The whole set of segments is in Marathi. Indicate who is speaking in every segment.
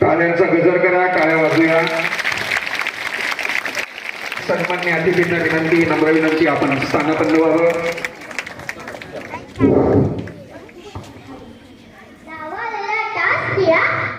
Speaker 1: टाळ्यांचा गजर करा टाळ्या वाजूया. सन्मान्य अतिथींना विनंती नम्र विनंती आपण स्थानापन्न व्हावं.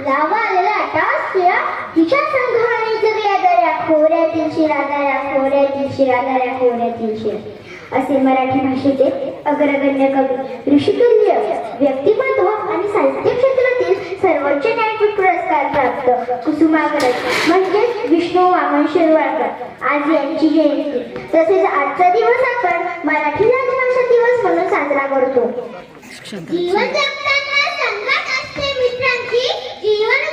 Speaker 2: लावालेला टास तिच्या संघाने जगल्या दऱ्या खोऱ्यातील शिरा दऱ्या खोऱ्यातील शिरा दऱ्या खोऱ्यातील शिरा असे मराठी भाषेचे अग्रगण्य कवी ऋषितुल्य व्यक्तिमत्व आणि साहित्य क्षेत्रातील सर्वोच्च ज्ञानपीठ पुरस्कार प्राप्त. कुसुमाग्रज म्हणजेच विष्णू वामन शिरवाळकर आज यांची जयंती. तसेच आजचा दिवस आपण मराठी राजभाषा दिवस म्हणून साजरा करतो. जीवन जगताना संकट असते मित्रांची. जीवन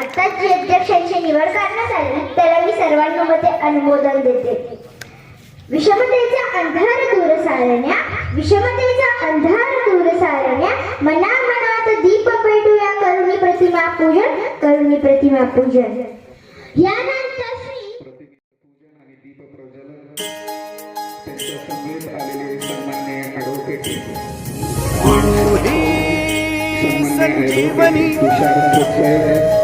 Speaker 2: आत्ताच जी अध्यक्षांची निवड करण्यात आली त्याला मी सर्वांमध्ये अनुमोदन देते. विषमतेचा अंधार दूर सारण्या विषमतेचा अंधार दूर सारण्या मना मनात दीप पेटूया करुणी प्रतिमा पूजन करुणी प्रतिमा पूजन. यानंतर श्री
Speaker 1: पूजन आणि दीपप्रज्वलन त्यांच्या समवेत आलेले सन्मान्य ॲडव्होकेट
Speaker 3: संजीवनी.
Speaker 1: तुषार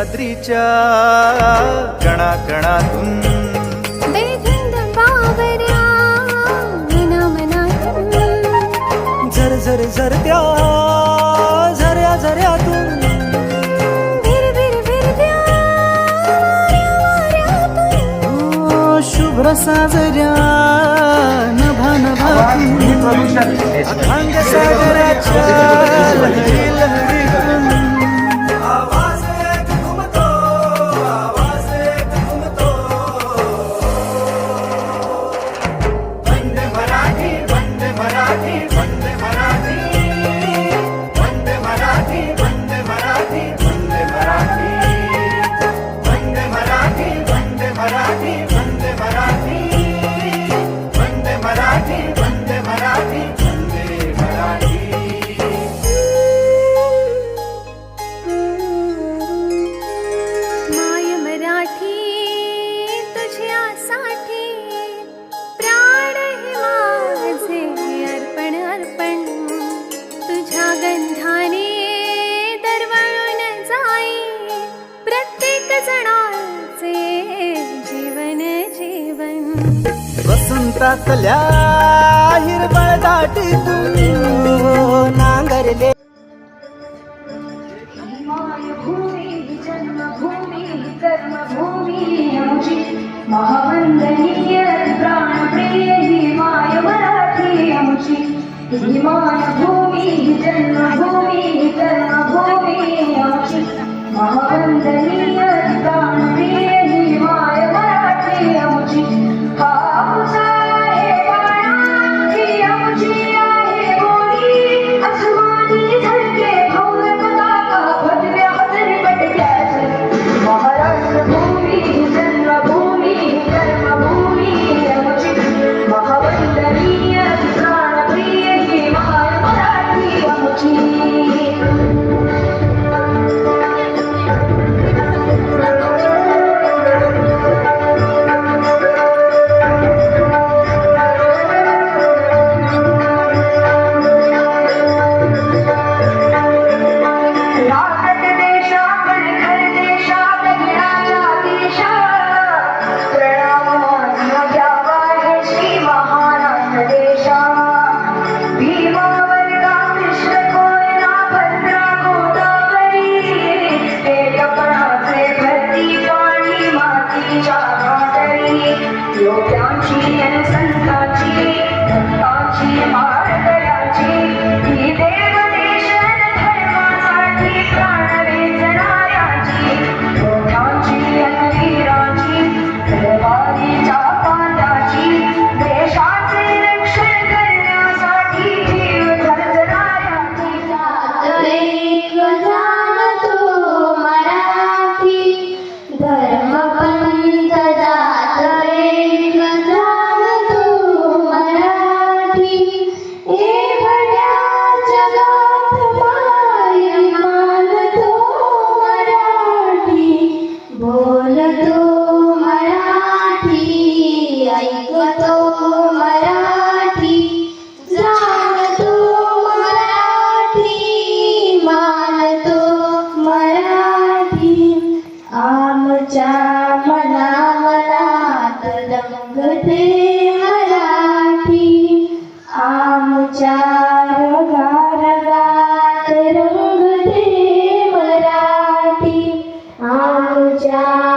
Speaker 3: सह्याद्रीच्या कणाकणातून. झर झर झरत्या झऱ्या झऱ्यातून. शुभ्र साजऱ्या नभा नभा. अथांग सागराच्या
Speaker 4: चिंतातल्या
Speaker 3: हिरबळ दाटी तू नांगरले.
Speaker 5: महावंदनीय प्राणप्रिय ही माय मराठी आमची ही माय जन्मभूमी कर्मभूमी आमची महावंदनीय
Speaker 6: तुमच्या मना मराठी. आमच्या रगा रंगते मराठी. आमच्या